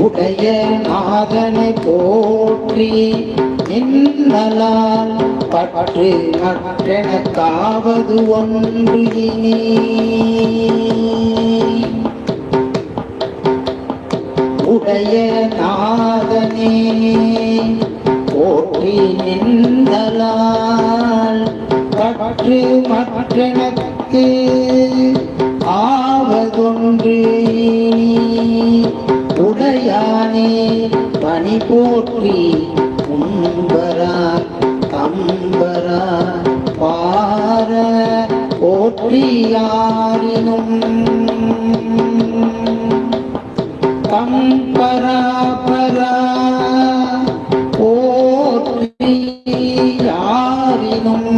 உடைய நாதனை போற்றி நின்னலால் பற்று மற்றெனக்காவது ஒன்று இனி உடைய நாதனே போற்றி நின்றலால் பற்று மற்றனக்கு ஆவதொன்று பனி போற்றி கும்பரா கம்பரா பார போற்றியாரினும் கம்பராபரா போற்றி யாரினும்.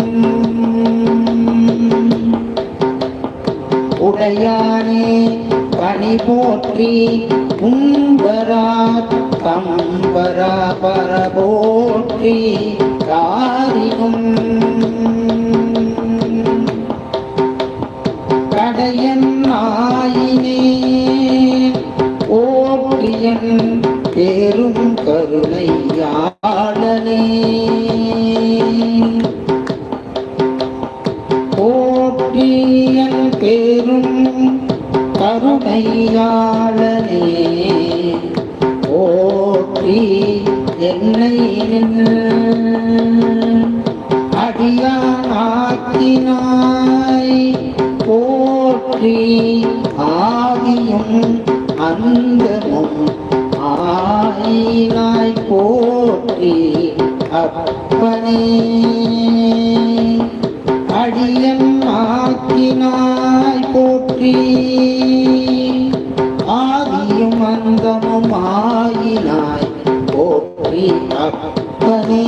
உடையானே பணி போற்றி. கும்பரா கம்பரா பர போற்றி யாரினும் கடையன் ஆயினே. ஓற்றியன் பேரும் கருணையாளனே. ஓட்டியன் பேரும் கருணையாளனே. ஓற்றி என்னை அடியானாக்கினாய். போற்றி ஆதியும் அந்தமும் ஆயினாய். போற்றி அப்பனே சிவனாய் போற்றி. ஆதியும் அந்தமும் ஆயினாய் போற்றி அப்பனே